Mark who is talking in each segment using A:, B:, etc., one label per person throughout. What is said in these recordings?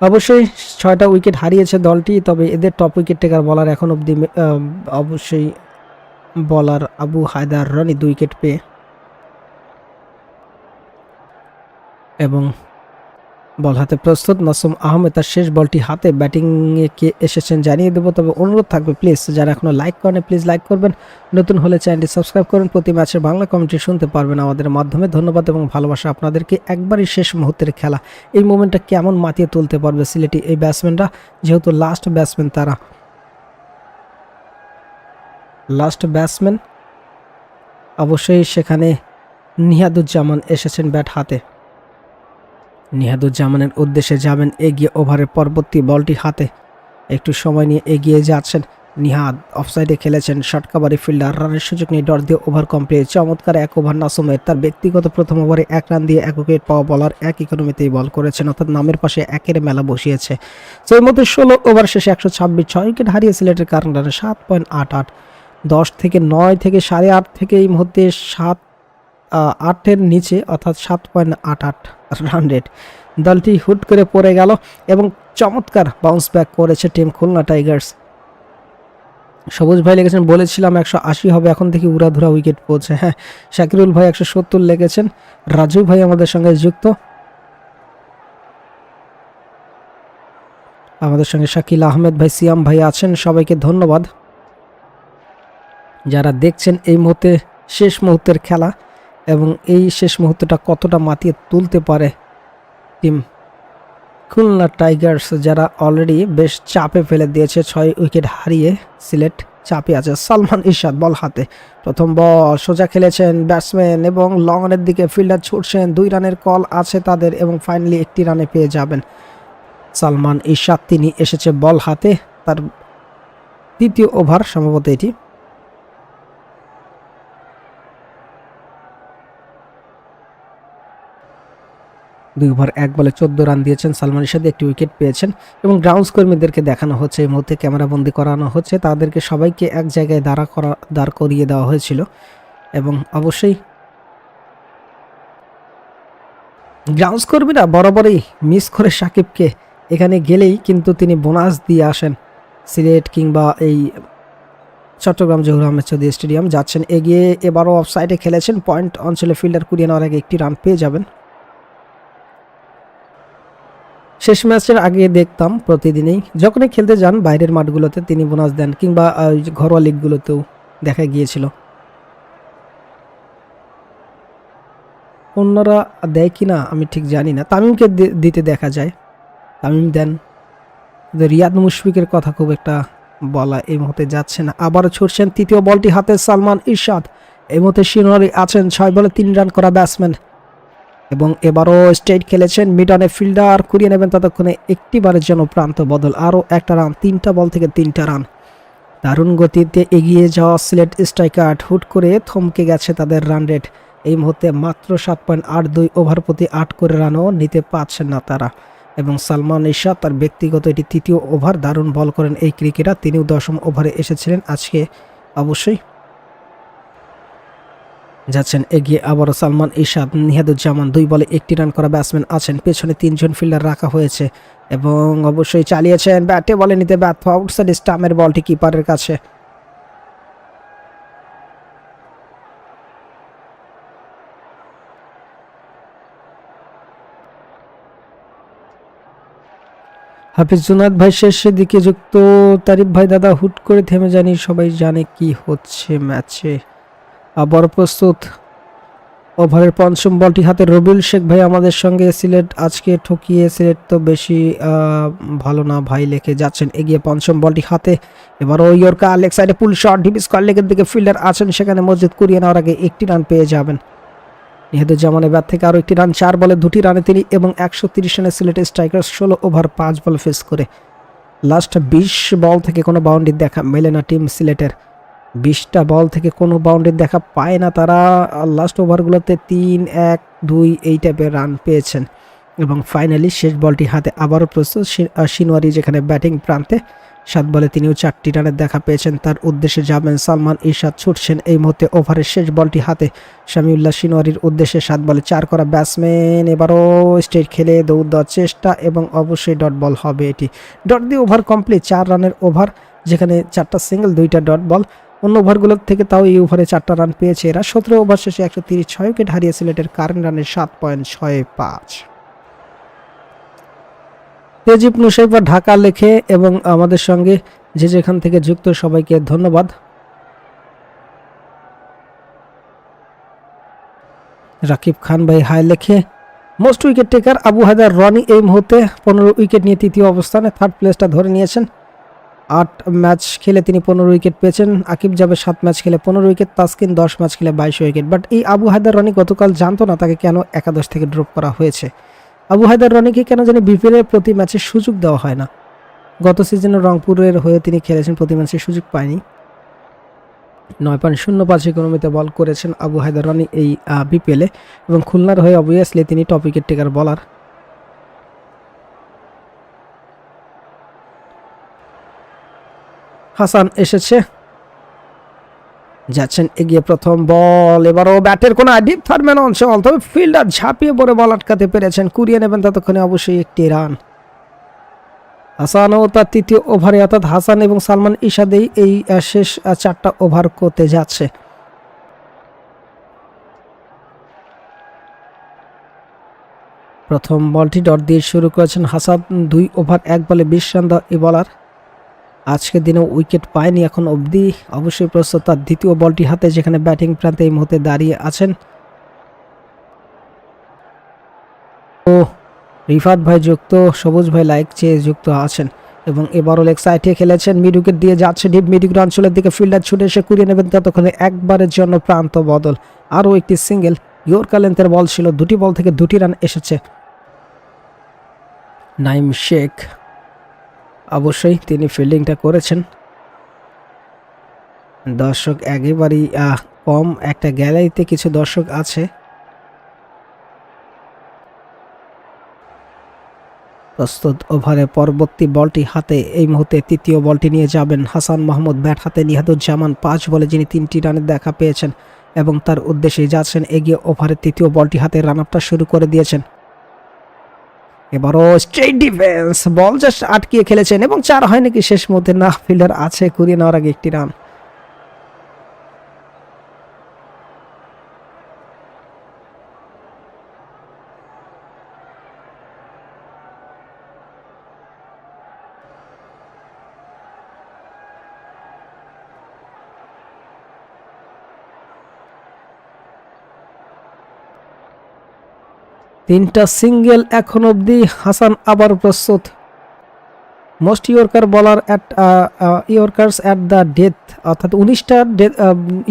A: অবশ্যই ছয়টা উইকেট হারিয়েছে দলটি, তবে এদের টপ উইকেট টেকার বলার এখন অবধি অবশ্যই বলার আবু হায়দার রনি দুই উইকেট পেয়ে। এবং বল হাতে প্রস্তুত। নাসুম আহমেদ তার শেষ বলটি হাতে ব্যাটিংয়ে কে এসেছেন জানিয়ে দেবো। তবে অনুরোধ থাকবে, প্লিজ যারা এখনও লাইক করেন প্লিজ লাইক করবেন। নতুন হলে চ্যানেলটি সাবস্ক্রাইব করুন। প্রতি ম্যাচের বাংলা কমেন্ট্রি শুনতে পারবেন আমাদের মাধ্যমে। ধন্যবাদ এবং ভালোবাসা আপনাদেরকে। একবারই শেষ মুহূর্তের খেলা। এই মোমেন্টটা কেমন মাতিয়ে তুলতে পারবে সিলেটি এই ব্যাটসম্যানরা? যেহেতু লাস্ট ব্যাটসম্যান তারা। লাস্ট ব্যাটসম্যান অবশ্যই সেখানে নিহাদুজ্জামান এসেছেন ব্যাট হাতে। নিহাদুজ্জামানের উদ্দেশ্যে যাবেন এগিয়ে ওভারের পরবর্তী বলটি হাতে। একটু সময় নিয়ে এগিয়ে যাচ্ছেন নিহাদ। অফসাইডে খেলেছেন শটকাবারি ফিল্ডার। রানের সুযোগ নিয়ে ডর দিয়ে ওভার কমপ্লিট চমৎকার এক ওভার নাসুমের তার ব্যক্তিগত প্রথম ওভারে এক রান দিয়ে এক উইকেট পাওয়া বলার এক ইকোনমিতেই বল করেছেন। অর্থাৎ নামের পাশে একের মেলা বসিয়েছে। এর মধ্যে ষোলো ওভার শেষে একশো ছাব্বিশ, ছয় উইকেট হারিয়ে সিলেটের কারণ রানে সাত পয়েন্ট আট আট। দশ থেকে নয় থেকে সাড়ে আট থেকে এই মুহূর্তে সাত আটের নিচে, অর্থাৎ সাত পয়েন্ট আট আট রান রেট দলটি হুট করে পড়ে গেল এবং চমৎকার বাউন্স ব্যাক করেছে টিম খুলনা টাইগার্স সবুজ ভাই লেগেছেন বলেছিলাম একশো আশি হবে, এখন থেকে উড়াধুরা উইকেট পড়ছে। হ্যাঁ শাকিরুল ভাই একশো সত্তর লেগেছেন রাজু ভাই আমাদের সঙ্গে যুক্ত। আমাদের সঙ্গে শাকিল আহমেদ ভাই, সিয়াম ভাই আছেন, সবাইকে ধন্যবাদ। যারা দেখছেন এই মুহূর্তে, শেষ মুহূর্তের খেলা এবং এই শেষ মুহূর্তটা কতটা মাতিয়ে তুলতে পারে টিম খুলনা টাইগার্স, যারা অলরেডি বেশ চাপে ফেলে দিয়েছে, ছয় উইকেট হারিয়ে সিলেট চাপে আছে। সালমান ইরশাদ, বল হাতে। প্রথম বল, সোজা খেলেছেন ব্যাটসম্যান এবং লং অনের দিকে ফিল্ডার ছুটছেন। দুই রানের কল আছে তাদের এবং ফাইনালি একটি রানে পেয়ে যাবেন। সালমান ইরশাদ, তিনি এসেছে বল হাতে। তার তৃতীয় ওভার সম্ভবত এটি। দুই ওভার এক বলে চোদ্দ রান দিয়েছেন সালমান ইরশাদ একটি উইকেট পেয়েছেন এবং গ্রাউন্ডস কর্মীদেরকে দেখানো হচ্ছে। এই মুহূর্তে ক্যামেরাবন্দি করানো হচ্ছে। তাদেরকে সবাইকে এক জায়গায় দাঁড়া করা, দাঁড় করিয়ে দেওয়া হয়েছিল এবং অবশ্যই গ্রাউন্ডস কর্মীরা বরাবরই মিস করে সাকিবকে এখানে গেলেই কিন্তু তিনি বোনাস দিয়ে আসেন। সিলেট কিংবা এই চট্টগ্রাম জহুর আহমেদ চৌধুরী স্টেডিয়াম যাচ্ছেন, এগিয়ে এবারও অফ সাইডে খেলেছেন। পয়েন্ট অঞ্চলে ফিল্ডার কুড়িয়ে নেওয়ার আগে একটি রান পেয়ে যাবেন। শেষ ম্যাচের আগে দেখতাম প্রতিদিনই। যখনই খেলতে যান, বাইরের মাঠগুলোতে তিনি বোনাস দেন কিংবা ঘরোয়া লিগগুলোতেও দেখা গিয়েছিল। অন্যরা দেয় কি না, আমি ঠিক জানি না। তামিমকে দিতে দেখা যায়। তামিম দেন। রিয়াদ মুশফিকের কথা খুব একটা বলা এই মুহূর্তে যাচ্ছে না। আবারও ছুটছেন তৃতীয় বলটি হাতে সালমান ইরশাদ। এই মুহূর্তে সিনোয়ারি আছেন ছয় বলে তিন রান করা ব্যাটসম্যান এবং এবারও স্টেট খেলেছেন মিডানে ফিল্ডার, কুড়িয়ে নেবেন ততক্ষণে একটি বারের জন্য প্রান্ত বদল, আরও একটা রান, তিনটা বল থেকে তিনটা রান। দারুণ গতিতে এগিয়ে যাওয়া সিলেট স্ট্রাইকার হুট করে থমকে গেছে তাদের রান রেট। এই মুহূর্তে মাত্র সাত পয়েন্ট আট দুই ওভার প্রতি আট করে রানও নিতে পারছেন না তারা। এবং সালমান ইশাদ তার ব্যক্তিগত এটি তৃতীয় ওভার, দারুণ বল করেন এই ক্রিকেটার, তিনিও দশম ওভারে এসেছিলেন আজকে। অবশ্যই যাচ্ছেন, এগিয়ে আবারও সালমান ইশাদ নিহাদুজ্জামান দুই বলে একটি রান করা ব্যাটসম্যান আছেন। পেছনে তিনজন ফিল্ডার রাখা হয়েছে এবং অবশ্যই চালিয়েছেন ব্যাটে। বলে নিতে ব্যর্থ আউটসাইড স্টামের বলটি কিপারের কাছে। হাফিজ জুনাদ ভাই শেষের দিকে যুক্ত তারিফ ভাই দাদা হুট করে থেমে জানি সবাই জানে কি হচ্ছে ম্যাচে। আবার প্রস্তুত। ওভারের পঞ্চম বলটি হাতে রবিউল শেখ ভাই আমাদের সঙ্গে সিলেট, আজকে ঠকিয়ে সিলেট তো বেশি ভালো না ভাই লেখে যাচ্ছেন, এগিয়ে পঞ্চম বলটি হাতে। এবার ওই ইয়র্কা লেগ সাইডে পুল শট ডিপ স্কোয়ার লেগের দিকে ফিল্ডার আছেন, সেখানে মসজিদ কুড়িয়ে নেওয়ার আগে একটি রান পেয়ে যাবেন। নিহদুজ্জামানের ব্যাট থেকে আরও একটি রান, চার বলে দুটি রানে তিনি এবং একশো তিরিশ রানের সিলেটের স্ট্রাইকার ষোলো ওভার, পাঁচ বল ফেস করে। লাস্ট বিশ বল থেকে কোনো বাউন্ডারি দেখা মেলে না টিম সিলেটের। বিশটা বল থেকে কোনো বাউন্ডারি দেখা পায় না তারা। লাস্ট ওভারগুলোতে তিন, এক, দুই এই টাইপের রান পেয়েছেন। এবং ফাইনালি শেষ বলটি হাতে আবারও প্রস্তুত শিনওয়ারি যেখানে ব্যাটিং প্রান্তে। সাত বলে তিনিও চারটি রানের দেখা পেয়েছেন। তার উদ্দেশ্যে যাবেন সালমান ইরশাদ ছুটছেন। এই মুহূর্তে ওভারের শেষ বলটি হাতে। শামিউল্লাহ সিনোয়ারির উদ্দেশ্যে সাত বলে চার করা ব্যাটসম্যান এবারও স্টেট খেলে দৌড় দেওয়ার চেষ্টা এবং অবশ্যই ডট বল হবে এটি। ডট দিয়ে ওভার কমপ্লিট চার রানের ওভার যেখানে চারটা সিঙ্গেল দুইটা ডট বল অন্য ওভারগুলোর থেকে তাও এই ওভারে চারটা রান পেয়েছে এরা। সতেরো ওভার শেষে একশো তিরিশ ছয় উইকেট হারিয়ে সিলেটের কারেন্ট রানের সাত পয়েন্ট ছয় পাঁচ। তেজিব নুসাইফা ঢাকা লেখে এবং আমাদের সঙ্গে যে যেখান থেকে যুক্ত সবাইকে ধন্যবাদ। রাকিব খান ভাই হাই লেখে, most wicket taker Abu Haider Rony এই মুহূর্তে পনেরো উইকেট নিয়ে তৃতীয় অবস্থানে থার্ড প্লেসটা ধরে নিয়েছেন। আট ম্যাচ খেলে তিনি পনেরো উইকেট পেয়েছেন। আকিব যাবে সাত ম্যাচ খেলে পনেরো উইকেট, তাসকিন দশ ম্যাচ খেলে বাইশ উইকেট। বাট এই আবু হায়দার রনি গতকাল জানতো না তাকে কেন একাদশ থেকে ড্রপ করা হয়েছে। আবু হায়দার রনিকে কেন জানি বিপিএলের প্রতি ম্যাচে সুযোগ দেওয়া হয় না। গত সিজনে রংপুরের হয়ে তিনি খেলেছেন, প্রতি ম্যাচে সুযোগ পায়নি। নয় পয়েন্ট শূন্য পাঁচ ইকোনমিতে বল করেছেন আবু হায়দার রনি এই বিপিএলে এবং খুলনার হয়ে অবভিয়াসলি তিনি টপ উইকেট টেকার বলার হাসান এসেছে। যাচ্ছেন, এগিয়ে প্রথম বল। এবারও ব্যাটের কোনো ডিপ থার্মেন অঞ্চল তবে ফিল্ডার ঝাঁপিয়ে পড়ে বল আটকাতে পেরেছেন। কুড়িয়ে নেবেন ততক্ষণে অবশ্যই একটি রান। হাসান ও তার তৃতীয় ওভারে, অর্থাৎ হাসান এবং সালমান ইশাদেই এই শেষ চারটা ওভার করতে যাচ্ছে। প্রথম বলটি ডট দিয়ে শুরু করেছেন হাসান। দুই ওভার, এক বলে বিশ রান দেওয়া এই বলার। আজকের দিনে উইকেট পায়নি এখন অবধি। অবশ্যই প্রস্তুত তার দ্বিতীয় বলটি হাতে, যেখানে ব্যাটিং প্রান্তে এই মুহূর্তে দাঁড়িয়ে আছেন। ও, রিফাত ভাই যুক্ত, সবুজ ভাই লাইক চেয়ে যুক্ত আছেন। এবং এবারও লেগ সাইডে খেলেছেন, মিড উইকেট দিয়ে যাচ্ছে ডিপ, মিড উইকেট অঞ্চলের দিকে ফিল্ডার ছুটে এসে কুড়িয়ে নেবেন ততক্ষণে একবারের জন্য প্রান্ত বদল। আরও একটি সিঙ্গেল ইয়র্কার লেন্থের বল ছিল, দুটি বল থেকে দুটি রান এসেছে। নাইম শেখ অবশ্যই তিনি ফিল্ডিংটা করেছেন। দর্শক একেবারেই কম একটা গ্যালারিতে কিছু দর্শক আছে। প্রস্তুত ওভারে পরবর্তী বলটি হাতে, এই মুহূর্তে তৃতীয় বলটি নিয়ে যাবেন হাসান মাহমুদ। ব্যাট হাতে নিহাদুজ্জামান, পাঁচ বলে যিনি তিনটি রানের দেখা পেয়েছেন এবং তার উদ্দেশ্যে যাচ্ছেন, এগিয়ে ওভারের তৃতীয় বলটি হাতে রান আপটা শুরু করে দিয়েছেন। এবারও স্ট্রেট ডিফেন্স বল জাস্ট আটকিয়ে খেলেছেন এবং চার হয় নাকি শেষ মধ্যে না ফিল্ডার আছে, কুড়িয়ে নেওয়ার আগে একটি রান তিনটা সিঙ্গেল এখন অবধি হাসান আবার প্রস্তুত। মোস্ট ইয়র্কার বলার at yorkers at the death অর্থাৎ উনিশটা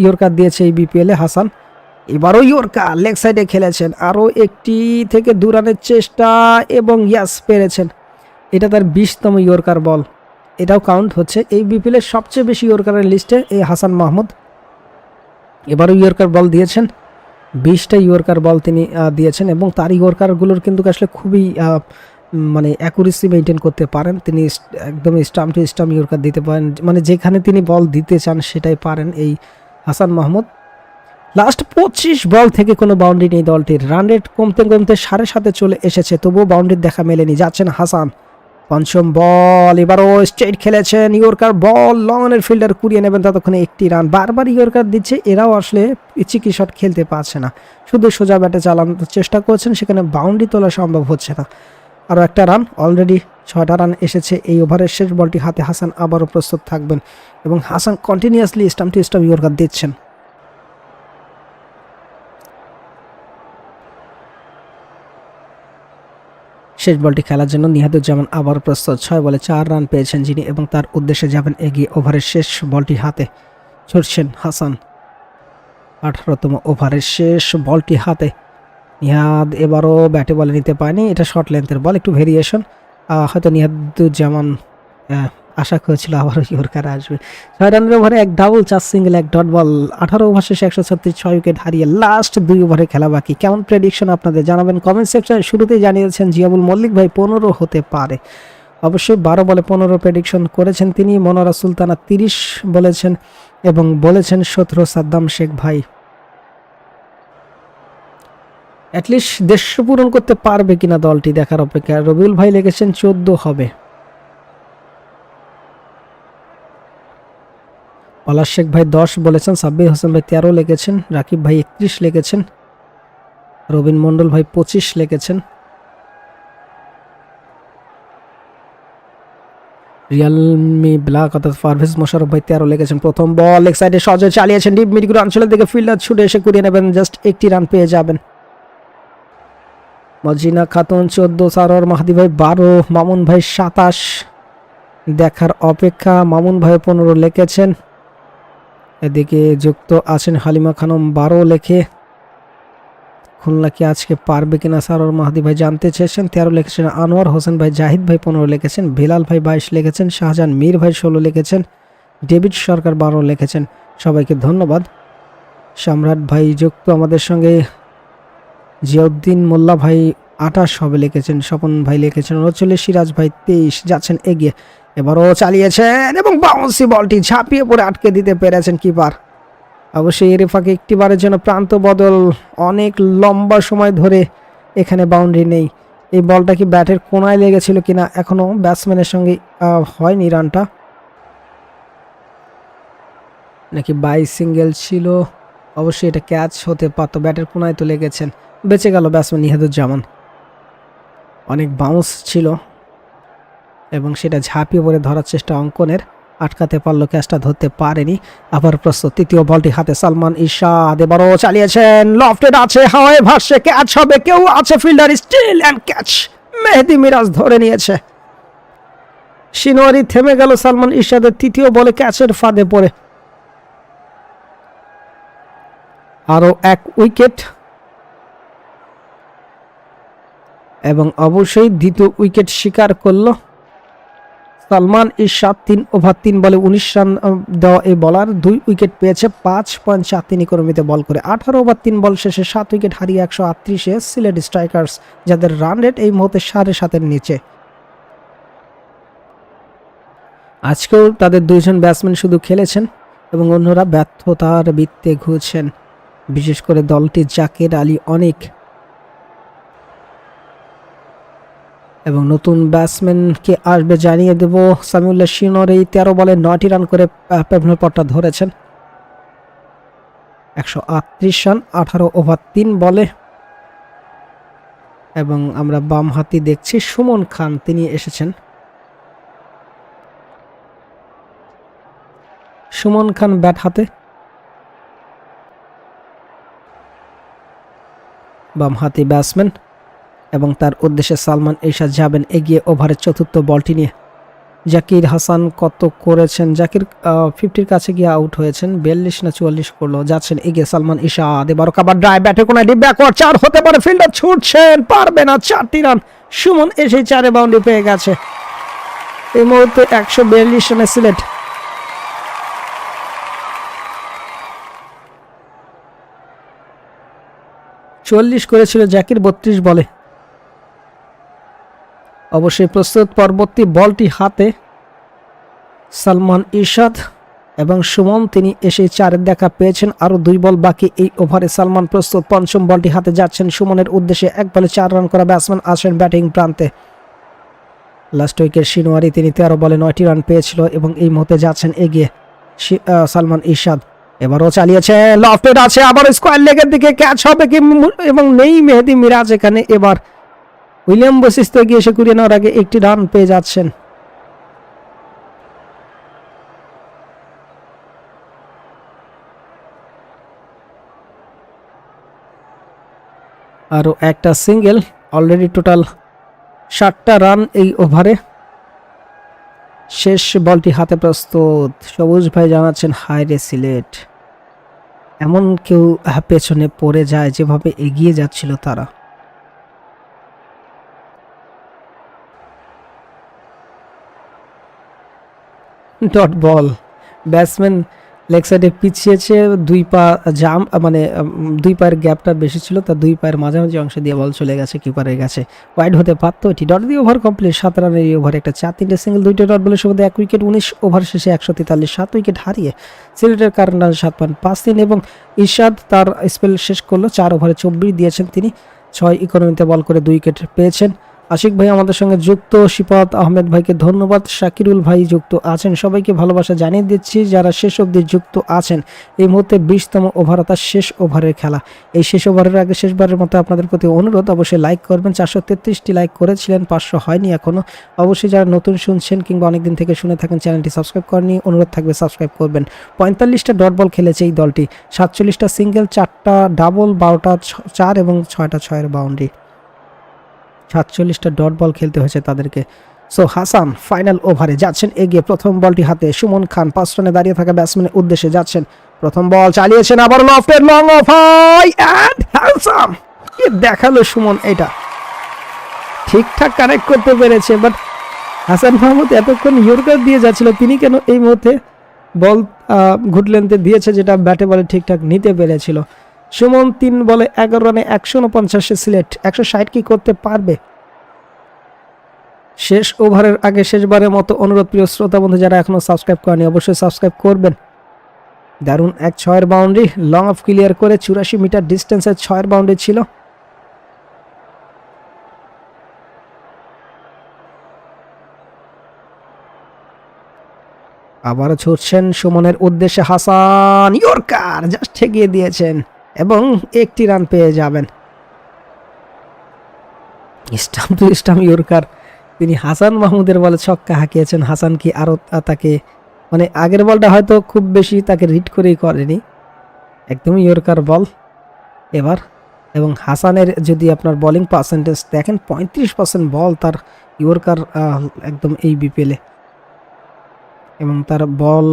A: ইয়র্কার দিয়েছে এই বিপিএলে হাসান। এবারও ইয়র্কার লেগ সাইডে খেলেছেন, আরও একটি থেকে দু রানের চেষ্টা এবং ইয়াস পেরেছেন। এটা তার বিশতম ইয়র্কার বল এটাও কাউন্ট হচ্ছে। এই বিপিএলের সবচেয়ে বেশি ইয়র্কারের লিস্টে এই হাসান মাহমুদ। এবারও ইয়র্কার বল দিয়েছেন। বিশটা ইয়র্কার বল তিনি দিয়েছেন এবং তার ইয়র্কারগুলোর কিন্তু আসলে খুবই মানে অ্যাকুরেসি মেনটেন করতে পারেন। তিনি একদম স্টাম্প টু স্টাম্প ইয়র্কার দিতে পারেন। মানে যেখানে তিনি বল দিতে চান সেটাই পারেন এই হাসান মাহমুদ। লাস্ট পঁচিশ বল থেকে কোনো বাউন্ডারি নেই দলটির। রান রেট কমতে কমতে সাড়ে সাতে চলে এসেছে, তবুও বাউন্ডারির দেখা মেলেনি। যাচ্ছেন হাসান। পঞ্চম বল, এবারও স্ট্রেট খেলেছেন ইয়র্কার বল লংনের ফিল্ডার কুড়িয়ে নেবেন ততক্ষণে একটি রান বারবার ইয়র্কার দিচ্ছে, এরাও আসলে চিকি শট খেলতে পারছে না। শুধু সোজা ব্যাটে চালানোর চেষ্টা করছেন, সেখানে বাউন্ডারি তোলা সম্ভব হচ্ছে না। আরও একটা রান অলরেডি ছয়টা রান এসেছে এই ওভারের শেষ বলটি হাতে হাসান আবারও প্রস্তুত থাকবেন। এবং Hasan continuously stump to stump yorker দিচ্ছেন। শেষ বলটি খেলার জন্য নিহাদুজ্জামান আবার প্রস্তুত। ছয় বলে চার রান পেয়েছেন যিনি এবং তার উদ্দেশ্যে যাবেন এগিয়ে ওভারের শেষ বলটি হাতে। ছুটছেন হাসান। আঠারোতম ওভারের শেষ বলটি হাতে। নিহাদ এবারও ব্যাটে বলে নিতে পারেনি। এটা শর্ট লেন্থের বল, একটু ভেরিয়েশন। হয়তো নিহাদুজ্জামান আশা করেছিল আবারও ইয়র্কার আসবে। ছয় রানের ওভারে এক ডাবল চার সিঙ্গেল এক ডট বল আঠারো ওভার শেষে একশো ছত্রিশ, ছয় উইকেট হারিয়ে লাস্ট দুই ওভারে খেলা বাকি। কেমন প্রেডিকশন আপনাদের জানাবেন কমেন্ট সেকশনে শুরুতেই জানিয়েছেন জিয়াবুল মল্লিক, ভাই, পনেরো হতে পারে। অবশ্যই বারো বলে পনেরো প্রেডিকশন করেছেন তিনি। মনোরা সুলতানা তিরিশ বলেছেন এবং বলেছেন সতেরো সাদ্দাম শেখ, ভাই। অ্যাটলিস্ট দেড়শো পূরণ করতে পারবে কিনা দলটি দেখার অপেক্ষা রবিউল ভাই লিখেছেন চোদ্দ হবে। পলাশ শেখ ভাই দশ বলেছেন, সাব্বির হোসেন ভাই তেরো লিখেছেন, রাকিব ভাই একত্রিশ লিখেছেন, রবিন মণ্ডল ভাই পঁচিশ লিখেছেন। রিয়ালমি ব্ল্যাক অর্থাৎ পারভেজ মোশারফ ভাই তেরো লেগেছেন প্রথম বল এক সাইডে সহজে চালিয়েছেন, ডিপ মিডিগুলো অঞ্চলের দিকে ফিল্ডার ছুটে এসে কুড়িয়ে নেবেন, জাস্ট একটি রান পেয়ে যাবেন। মজিনা খাতুন, চোদ্দ, সারোয়ার মাহাদি ভাই বারো, মামুন ভাই সাতাশ, দেখার অপেক্ষা, মামুন ভাই পনেরো লিখেছেন। এদিকে যুক্ত আছেন হালিমা খানম বারো লেখে। খুলনা কি আজকে পারবে কিনা সারোয়ার মাহাদি ভাই জানতে চেয়েছেন, তেরো লিখেছেন আনোয়ার, হোসেন ভাই জাহিদ ভাই পনেরো লিখেছেন, বিলাল ভাই বাইশ লিখেছেন, শাহজাহান মীর ভাই ষোলো লিখেছেন, ডেভিড সরকার বারো লিখেছেন। সবাইকে ধন্যবাদ। সম্রাট ভাই যুক্ত আমাদের সঙ্গে জিয়াউদ্দিন মোল্লা ভাই আঠাশ হবে লিখেছেন, স্বপন ভাই লিখেছেন, উনচল্লিশ, সিরাজ ভাই তেইশ, যাচ্ছেন এগিয়ে। এবারও চালিয়েছেন এবং বাউন্সি বলটি ঝাঁপিয়ে পড়ে আটকে দিতে পেরেছেন কিপার অবশ্যই এর ফাঁকে একটিবারের জন্য প্রান্ত বদল অনেক লম্বা সময় ধরে এখানে বাউন্ডারি নেই। এই বলটা কি ব্যাটের কোনায় লেগেছিল কিনা এখনও ব্যাটসম্যানের সঙ্গে হয়নি রানটা। নাকি বাই সিঙ্গেল ছিল? অবশ্যই এটা ক্যাচ হতে পারতো, ব্যাটের কোনায় তো লেগেছেন। বেঁচে গেল ব্যাটসম্যান নিহাদুজ্জামান। অনেক বাউন্স ছিল। এবং সেটা ঝাঁপিয়ে পড়ে ধরার চেষ্টা অঙ্কনের। আটকাতে পারল ক্যাচটা, ধরতে পারেনি। আবার প্রস্তুত তৃতীয় বলটি হাতে সালমান ইশাদ এবারও চালিয়েছেন। লফটেড আছে, হাওয়ায় ভাসছে, ক্যাচ হবে, কেউ আছে, fielder still and catch. Mehedi Miraz ধরে নিয়েছে। সিনোয়ারি থেমে গেল সালমান ইশাদের তৃতীয় বলে ক্যাচের ফাঁদে পড়ে। আরও এক উইকেট। এবং অবশ্যই দ্বিতীয় উইকেট শিকার করল। সালমান ইরশাদ তিন ওভার তিন বলে উনিশ রান দেওয়া এই বলার দুই উইকেট পেয়েছে, পাঁচ পয়েন্ট চার তিন ইকোনমিতে বল করে। আঠারো ওভার তিন বল শেষে সাত উইকেট হারিয়ে একশো আটত্রিশে সিলেট স্ট্রাইকার্স যাদের রান রেট এই মুহূর্তে সাড়ে সাতের নিচে। আজকেও তাদের দুইজন ব্যাটসম্যান শুধু খেলেছেন এবং অন্যরা ব্যর্থতার বৃত্তে ঘুরছেন। বিশেষ করে দলটি জাকের আলী অনেক এবং নতুন ব্যাটসম্যানকে আসবে জানিয়ে দেব সামিউল্লাহ শিনোর। এই তেরো বলে নয়টি রান করে পেভনের পটটা ধরেছেন। একশো আটত্রিশ রান, আঠারো ওভার, তিন বলে। এবং আমরা বাম হাতি দেখছি, সুমন খান, তিনি এসেছেন। সুমন খান ব্যাট হাতে। বাম হাতি ব্যাটসম্যান। এবং তার উদ্দেশ্যে সালমান এরশাদ যাবেন, এগিয়ে ওভারের চতুর্থ বলটি নিয়ে। জাকির হাসান কত করেছেন? জাকির ফিফটির কাছে গিয়ে আউট হয়েছেন, বিয়াল্লিশ না চুয়াল্লিশ করল যাচ্ছেন, এগিয়ে সালমান ইশাদ এবারও কাবার ড্রাইভ ব্যাটে কোনায় ডিপ চার হতে পারে ফিল্ডার ছুটছেন, পারবে না, চারটি রান সুমন এসে চারে বাউন্ডারি পেয়ে গেছে। এই মুহূর্তে একশো বিয়াল্লিশ রানে সিলেট। চল্লিশ করেছিল জাকির, বত্রিশ বলে। অবশ্যই প্রস্তুত পরবর্তী বলটি হাতে সালমান ইরশাদ এবং সুমন, তিনি এসে চারের দেখা পেয়েছেন। আরও দুই বল বাকি এই ওভারে সালমান প্রস্তুত। পঞ্চম বলটি হাতে যাচ্ছেন সুমনের উদ্দেশ্যে। এক বলে চার রান করা ব্যাটসম্যান আসেন ব্যাটিং প্রান্তে। লাস্ট উইকেট সিনোয়ারি তিনি তেরো বলে নয়টি রান পেয়েছিল এবং এই মুহূর্তে যাচ্ছেন এগিয়ে সালমান ইরশাদ। এবারও চালিয়েছে লফটেড আছে, আবার স্কোয়ার লেগের দিকে ক্যাচ হবে কি এবং নেই মেহেদি মিরাজ এখানে এবার উইলিয়াম বৈশিষ্ট্য গিয়ে এসে কুড়িয়ে নেওয়ার আগে একটি রান পেয়ে যাচ্ছেন। আরও একটা সিঙ্গেল, অলরেডি টোটাল ষাটটা রান এই ওভারে। শেষ বলটি হাতে প্রস্তুত। সবুজ ভাই জানাচ্ছেন হায়রে সিলেট। এমন কেউ পেছনে পড়ে যায়, যেভাবে এগিয়ে যাচ্ছিল তারা। Dot ball. ব্যাটসম্যান লেগ সাইডে পিছিয়েছে, দুই পা জাম মানে দুই পায়ের গ্যাপটা বেশি ছিল, তার দুই পায়ের মাঝামাঝি অংশ দিয়ে বল চলে গেছে কিপারের কাছে। ওয়াইড হতে পারত এটি। ডট দিয়ে ওভার কমপ্লিট সাত রানের এই ওভারে একটা চার তিনটে সিঙ্গেল দুইটা ডট বলে শুধু এক উইকেট উনিশ ওভার শেষে একশো তেতাল্লিশ, সাত উইকেট হারিয়ে সিলেটের কারণ রান সাত পয়েন্ট পাঁচ তিন এবং ইশাদ তার স্পেল শেষ করল, চার ওভারে চব্বিশ দিয়েছেন তিনি। ছয় ইকোনমিতে বল করে দুই উইকেট পেয়েছেন। আশিক ভাই আমাদের সঙ্গে যুক্ত, শিপাত আহমেদ ভাইকে ধন্যবাদ, শাকিরুল ভাই যুক্ত আছেন। সবাইকে ভালোবাসা জানিয়ে দিচ্ছি, যারা শেষ অবধি যুক্ত আছেন, এই মুহূর্তে বিশতম ওভার অর্থাৎ শেষ ওভারের খেলা। এই শেষ ওভারের আগে শেষবারের মতো আপনাদের প্রতি অনুরোধ, অবশ্যই লাইক করবেন। চারশো তেত্রিশটি লাইক করেছিলেন, পাঁচশো হয়নি এখনও অবশ্যই যারা নতুন শুনছেন কিংবা অনেকদিন থেকে শুনে থাকেন, চ্যানেলটি সাবস্ক্রাইব করেনি অনুরোধ থাকবে সাবস্ক্রাইব করবেন। পঁয়তাল্লিশটা ডট বল খেলেছে এই দলটি। সাতচল্লিশটা সিঙ্গেল, চারটা ডাবল, বারোটা চার এবং ছয়টা ছয়ের বাউন্ডারি। সাতচল্লিশটা ডট বল খেলতে হয়েছে তাদেরকে। সো হাসান ফাইনাল ওভারে যাচ্ছেন, এগিয়ে প্রথম বলটি হাতে। সুমন খান পাঁচ রানে দাঁড়িয়ে থাকা ব্যাটসম্যানের উদ্দেশ্যে যাচ্ছেন। প্রথম বল চালিয়েছেন আবার লফটের লং অফ হ্যান্ডসাম কি দেখাল সুমন এটা? ঠিকঠাক কানেক্ট করতে পেরেছে বাট হাসান মাহমুদ এতক্ষণ ইয়র্কার দিয়ে যাচ্ছিল, তিনি কেন এই মুহূর্তে বল ঘুট লেন্থে দিয়েছে, যেটা ব্যাটে বলে ঠিকঠাক নিতে পেরেছিল? সুমন তিন বলে এগারো রানে একশো উনপঞ্চাশে সিলেট, একশো ষাট কি করতে পারবে? শেষ ওভারের আগে শেষবারের মতো অনুরোধ প্রিয় শ্রোতা বন্ধু যারা এখনও সাবস্ক্রাইব করেনি, অবশ্যই সাবস্ক্রাইব করবেন। দারুণ এক ছয়ের বাউন্ডারি লং অফ ক্লিয়ার করে চুরাশি মিটার ডিস্টেন্সের ছয়ের বাউন্ডারি ছিল। আবারও ছুটছেন সুমনের উদ্দেশ্যে হাসান ইয়র্কার জাস্ট ঠেকিয়ে দিয়েছেন। এবং একটি রান পেয়ে যাবেন। Stump to stump yorker. তিনি হাসান মাহমুদের বলে ছক্কা হাঁকিয়েছেন। হাসান কি আরও তাকে মানে আগের বলটা হয়তো খুব বেশি তাকে রিড করেই করেনি। একদমই ইয়র্কার বল এবার। এবং হাসানের যদি আপনার বোলিং পার্সেন্টেজ দেখেন, পঁয়ত্রিশ পার্সেন্ট বল তার ইয়র্কার একদম এই বিপিএলে এবং তার বল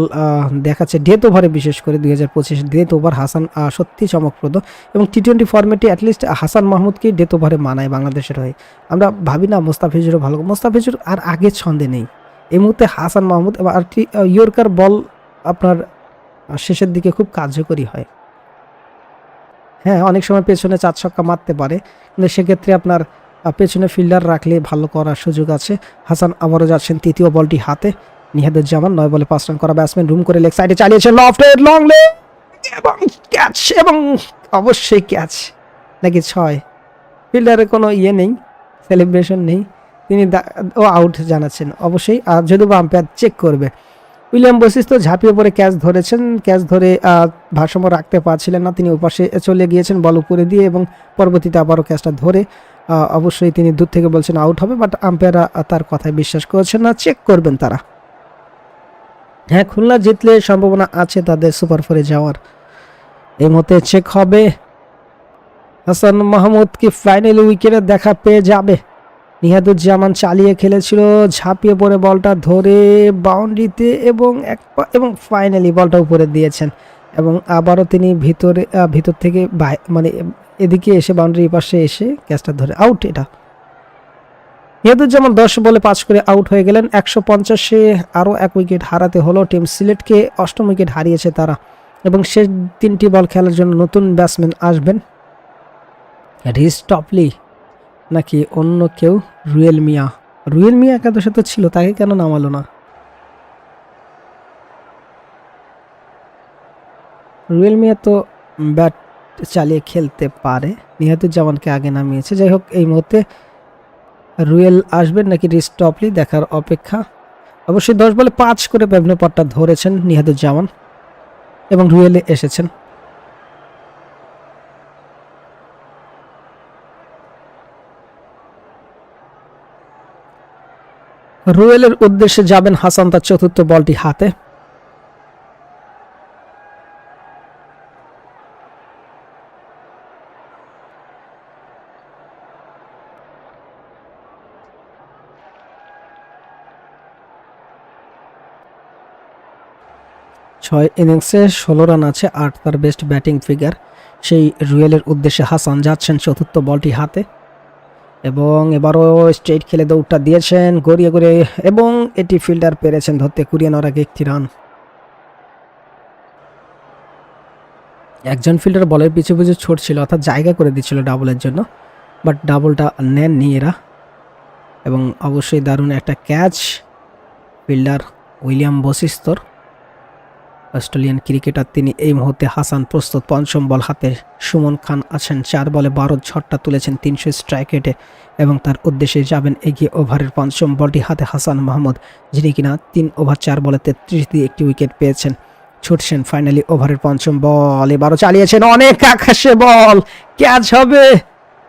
A: দেখাচ্ছে ডেথ ওভারে বিশেষ করে দুই হাজার পঁচিশ ডেথ ওভার হাসান সত্যি চমকপ্রদ এবং টি টোয়েন্টি ফর্মেটে অ্যাটলিস্ট হাসান মাহমুদকেই ডেথ ওভারে মানায় বাংলাদেশের হয়ে। আমরা ভাবি না মোস্তাফিজুরও ভালো মোস্তাফিজুর আর আগের ছন্দে নেই। এই মুহূর্তে হাসান মাহমুদ এবং আর ইয়র্কার বল আপনার শেষের দিকে খুব কার্যকরী হয়। হ্যাঁ অনেক সময় পেছনে চার ছক্কা মারতে পারে, কিন্তু সেক্ষেত্রে আপনার পেছনে ফিল্ডার রাখলে ভালো করার সুযোগ আছে। হাসান আবারও যাচ্ছেন তৃতীয় বলটি হাতে। নিহাদুজ্জামান নয় বলে পাঁচ রান করা ব্যাটসম্যান রুম করে লেগ সাইডে চালিয়েছে লফটেড লং লে এবং ক্যাচ এবং অবশ্যই ক্যাচ নাকি ছয়? ফিল্ডারের কোনো ইয়ে নেই সেলিব্রেশন নেই। তিনি ও আউট জানাচ্ছেন। অবশ্যই আর যদি বা আম্পায়ার চেক করবে। উইলিয়াম বশিষ্ঠ ঝাঁপিয়ে পড়ে ক্যাচ ধরেছেন। ক্যাচ ধরে ভারসাম্য রাখতে পারছিলেন না। তিনি ওপাশে চলে গিয়েছেন বল উপরে দিয়ে এবং পরবর্তীতে আবারও ক্যাচটা ধরে অবশ্যই তিনি দূর থেকে বলছেন আউট হবে বাট আম্পায়াররা তার কথায় বিশ্বাস করছেন না। চেক করবেন তারা। হ্যাঁ খুলনা জিতলে সম্ভাবনা আছে তাদের সুপার ফোরে যাওয়ার। এই মতে চেক হবে। হাসান মাহমুদ কি ফাইনালি উইকেটে দেখা পেয়ে যাবে? নিহাদুজ্জামান চালিয়ে খেলেছিল, ঝাঁপিয়ে পড়ে বলটা ধরে বাউন্ডারিতে এবং এক এবং ফাইনালি বলটা উপরে দিয়েছেন। এবং আবারও তিনি ভিতরে ভিতর থেকে মানে এদিকে এসে বাউন্ডারি পাশে এসে ক্যাচটা ধরে। আউট এটা। নিহাদুজ্জামান দশ বলে পাঁচ করে আউট হয়ে গেলেন। একশো পঞ্চাশে আরও এক উইকেট হারাতে হলো টিম সিলেটকে। অষ্টম উইকেট হারিয়েছে তারা। এবং শেষ তিনটি বল খেলার জন্য নতুন ব্যাটসম্যান আসবেন রিস টপলি নাকি অন্য কেউ? রুয়েল মিয়া। রুয়েল মিয়া একাদশে তো ছিল, তাকে কেন নামালো না? রুয়েল মিয়া তো ব্যাট চালিয়ে খেলতে পারে। নিহাতুজ্জামানকে আগে নামিয়েছে। যাই হোক, এই মুহূর্তে রুয়েল আসবেন নাকি রিস টপলি দেখার অপেক্ষা? অবশ্যই দশ বলে পাঁচ করে বিভিন্ন পটটা ধরেছেন নিহাতুজ্জামান এবং রুয়েলে এসেছেন। রুয়েলের উদ্দেশ্যে যাবেন হাসান তার চতুর্থ বলটি হাতে। ছয় ইনিংসে ষোলো রান আছে, আট তার বেস্ট ব্যাটিং ফিগার সেই রুয়েলের উদ্দেশ্যে হাসান যাচ্ছেন চতুর্থ বলটি হাতে। এবং এবারও স্ট্রেট খেলে দৌড়টা দিয়েছেন গড়িয়ে গড়িয়ে, এবং এটি ফিল্ডার পেরেছেন ধরতে কুড়িয়ে নেওয়ার আগে একটি রান একজন ফিল্ডার বলের পিছু পিছু ছুটছিল অর্থাৎ জায়গা করে দিচ্ছিল ডাবলের জন্য বাট ডাবলটা নেননি এরা। এবং অবশ্যই দারুণ একটা ক্যাচ ফিল্ডার উইলিয়াম বশিস্তর অস্ট্রেলিয়ান ক্রিকেটার তিনি এই মুহূর্তে হাসান প্রস্তুত, পঞ্চম বল হাতে। সুমন খান আছেন, চার বলে বারো ঝটটা তুলেছেন তিনশো স্ট্রাইক রেটে এবং তার উদ্দেশ্যে যাবেন এগিয়ে ওভারের পঞ্চম বলটি হাতে হাসান মাহমুদ, যিনি কিনা তিন ওভার চার বলে তেত্রিশ দিয়ে একটি উইকেট পেয়েছেন। ছুটছেন ফাইনালি ওভারের পঞ্চম বল, এবারও চালিয়েছেন অনেক আকাশে বল। ক্যাচ হবে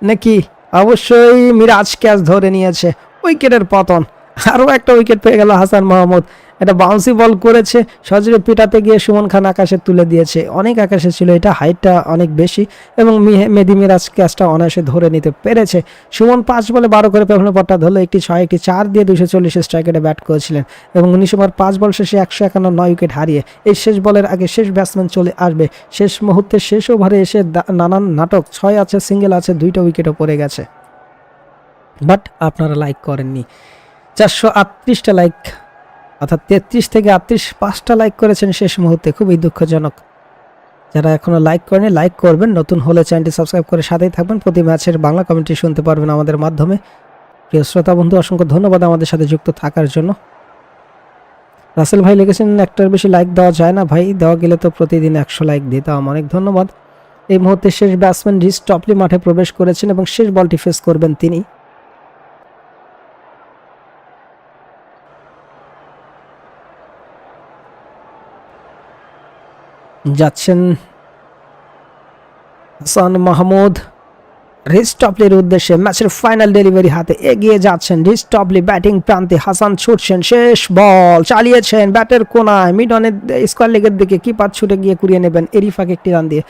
A: নাকি? অবশ্যই মিরাজ ক্যাচ ধরে নিয়েছে উইকেটের পতন। আরও একটা উইকেট পেয়ে গেল হাসান মাহমুদ। এটা বাউন্সি বল করেছে, সজরে পিটাতে গিয়ে সুমন খান আকাশে তুলে দিয়েছে। অনেক আকাশে ছিল, এটা হাইটটা অনেক বেশি এবং মেদি মিরাজ ক্যাচটা অনায়াসে ধরে নিতে পেরেছে। সুমন পাঁচ বলে বারো করে পেছনে পটটা ধরলো, একটি ছয়, একটি চার দিয়ে দুশো চল্লিশ স্ট্রাইকেটে ব্যাট করেছিলেন এবং উনিশ ওভার পাঁচ বল শেষে একশো একান্ন নয় উইকেট হারিয়ে এই শেষ বলের আগে শেষ ব্যাটসম্যান চলে আসবে। শেষ মুহূর্তে শেষ ওভারে এসে নানান নাটক, ছয় আছে সিঙ্গেল আছে, দুইটা উইকেটও পড়ে গেছে। বাট আপনারা লাইক করেননি। চারশো আটত্রিশটা লাইক অর্থাৎ তেত্রিশ থেকে আটত্রিশ পাঁচটা লাইক করেছেন শেষ মুহূর্তে, খুবই দুঃখজনক। যারা এখনও লাইক করেনি লাইক করবেন, নতুন হলে চ্যানেলটি সাবস্ক্রাইব করে সাথেই থাকবেন। প্রতি ম্যাচের বাংলা কমেন্ট্রি শুনতে পারবেন আমাদের মাধ্যমে। প্রিয় শ্রোতা বন্ধু, অসংখ্য ধন্যবাদ আমাদের সাথে যুক্ত থাকার জন্য। রাসেল ভাই লিখেছেন, একটার বেশি লাইক দেওয়া যায় না ভাই, দেওয়া গেলে তো প্রতিদিন একশো লাইক দিতাম অনেক ধন্যবাদ। এই মুহূর্তে শেষ ব্যাটসম্যান রিস টপলি মাঠে প্রবেশ করেছেন এবং শেষ বলটি ফেস করবেন তিনি। যাচ্ছেন হাসান মাহমুদ। রিস টপলির উদ্দেশ্যে ম্যাচের ফাইনাল ডেলিভারি হাতে এগিয়ে যাচ্ছেন। রিস টপলি ব্যাটিং প্রান্তে হাসান ছুটছেন। শেষ বল চালিয়েছেন ব্যাটের কোনায়। মিড মিডনের স্কোয়ার লেগের দিকে কিপার ছুটে গিয়ে কুড়িয়ে নেবেন এরিফাকে একটি রান দিয়ে।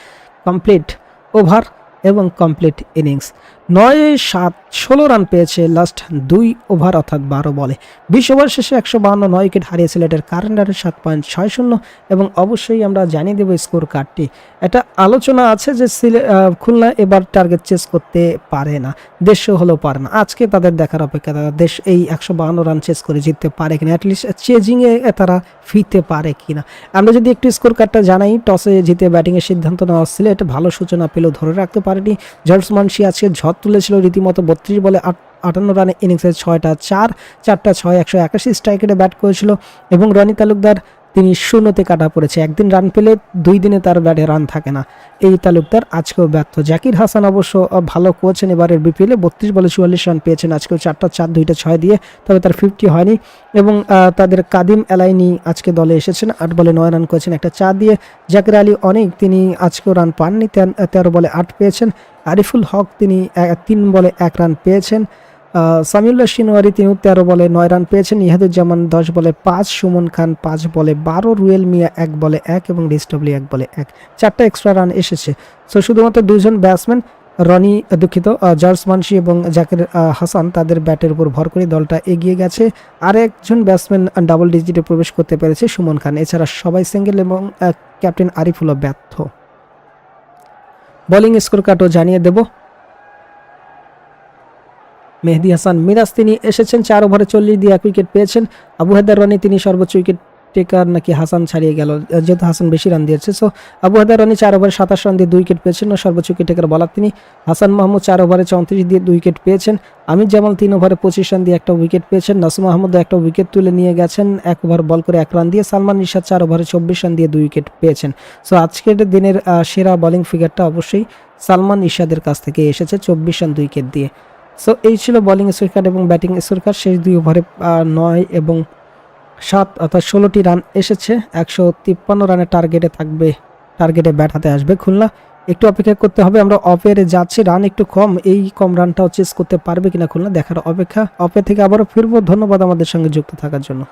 A: কমপ্লিট ওভার এবং কমপ্লিট ইনিংস নয় সাত ষোলো রান পেয়েছে লাস্ট দুই ওভার অর্থাৎ বারো বলে। বিশ ওভার শেষে একশো বাহান্ন নয় উইকেট হারিয়ে সিলেটের কারেন্ট রানের সাত পয়েন্ট ছয় শূন্য এবং অবশ্যই আমরা জানিয়ে দেবো স্কোর কার্ডটি এটা আলোচনা আছে যে খুলনা এবার টার্গেট চেস করতে পারে না। দেশও হলেও পারে না। আজকে তাদের দেখার অপেক্ষা, তারা দেশ এই একশো বাহান্ন রান চেস করে জিততে পারে কিনা অ্যাটলিস্ট চেজিংয়ে তারা ফিরতে পারে কিনা। আমরা যদি একটু স্কোর কার্ডটা জানাই টসে জিতে ব্যাটিংয়ের সিদ্ধান্ত নেওয়া ছিল এটা ভালো সূচনা পেলেও ধরে রাখতে পারেনি। জর্জ মানসি আজকে ঝড় তুলেছিল রীতিমতো বত্রিশ বলে আট, আটান্ন রানে ইনিংসের ছয়টা চার, চারটা ছয়, একশো একাশি স্ট্রাইকেটে ব্যাট করেছিল এবং রনি তালুকদার তিনি শূন্যতে কাটা পড়েছে। একদিন রান পেলে দুই দিনে তার ব্যাটে রান থাকে না। এই তালুকদার আজকেও ব্যর্থ। জাকির হাসান অবশ্য ভালো কোচেন এবারের বিপিএলে বত্রিশ বলে চুয়াল্লিশ রান পেয়েছেন। আজকেও চারটা চার, দুইটা ছয় দিয়ে তবে তার ফিফটি হয়নি এবং তাদের কাদিম এলাইনি আজকে দলে এসেছেন। আট বলে নয় রান করেছেন, একটা চার দিয়ে জাকির আলী অনেক তিনি আজকেও রান পাননি। তেরো বলে আট পেয়েছেন। আরিফুল হক তিনি তিন বলে এক রান পেয়েছেন। সামিউল্লাহ সিনোয়ারি তিনি তেরো বলে নয় রান পেয়েছেন। ইহাদুজ্জামান দশ বলে পাঁচ, সুমন খান পাঁচ বলে বারো, রুয়েল মিয়া এক বলে এক এবং রিস্টবলি এক বলে এক। চারটা এক্সট্রা রান এসেছে। সো শুধুমাত্র দুজন ব্যাটসম্যান রনি দুঃখিত জর্জ মানসি এবং জাকির হাসান তাদের ব্যাটের উপর ভর করে দলটা এগিয়ে গেছে। আর একজন ব্যাটসম্যান ডাবল ডিজিটে প্রবেশ করতে পেরেছে সুমন খান। এছাড়া সবাই সিঙ্গেল এবং ক্যাপ্টেন আরিফুলও ব্যর্থ। বোলিং স্কোর কার্ডও জানিয়ে দেবো। মেহেদি হাসান মিরাজ, তিনি এসেছেন চার ওভারে চল্লিশ দিয়ে এক উইকেট পেয়েছেন। আবু হায়দার রানি, তিনি সর্বোচ্চ উইকেট টেকার নাকি হাসান ছাড়িয়ে গেল, যেহেতু হাসান বেশি রান দিয়েছে। সো আবু হায়দার রানি চার ওভারে সাতাশ রান দিয়ে দুই উইকেট পেয়েছেন ও সর্বোচ্চ উইকেট টেকার বলার তিনি হাসান মাহমুদ চার ওভারে চৌত্রিশ দিয়ে দুই উইকেট পেয়েছেন। আমির জামাল তিন ওভারে পঁচিশ রান দিয়ে একটা উইকেট পেয়েছেন। নাসুম আহমদ একটা উইকেট তুলে নিয়ে গেছেন, এক ওভার বল করে এক রান দিয়ে। সালমান নিশাদ চার ওভারে চব্বিশ রান দিয়ে দুই উইকেট পেয়েছেন। সো আজকের দিনের সেরা বোলিং ফিগারটা অবশ্যই সালমান ইশাদের কাছ থেকে এসেছে, চব্বিশ রান দুই উইকেট দিয়ে। সো এই ছিল বলিং স্কোর এবং ব্যাটিং স্কোর শেষ দুই ওভারে নয় এবং সাত অর্থাৎ ষোলোটি রান এসেছে। একশো তিপ্পান্ন রানের টার্গেটে থাকবে টার্গেটে ব্যাট হাতে আসবে খুলনা। একটু অপেক্ষা করতে হবে, আমরা অপের যাচ্ছি। রান একটু কম, এই কম রানটাও চেস করতে পারবে কিনা খুলনা দেখার অপেক্ষা। অপের থেকে আবারও ফিরবো। ধন্যবাদ আমাদের সঙ্গে যুক্ত থাকার জন্য।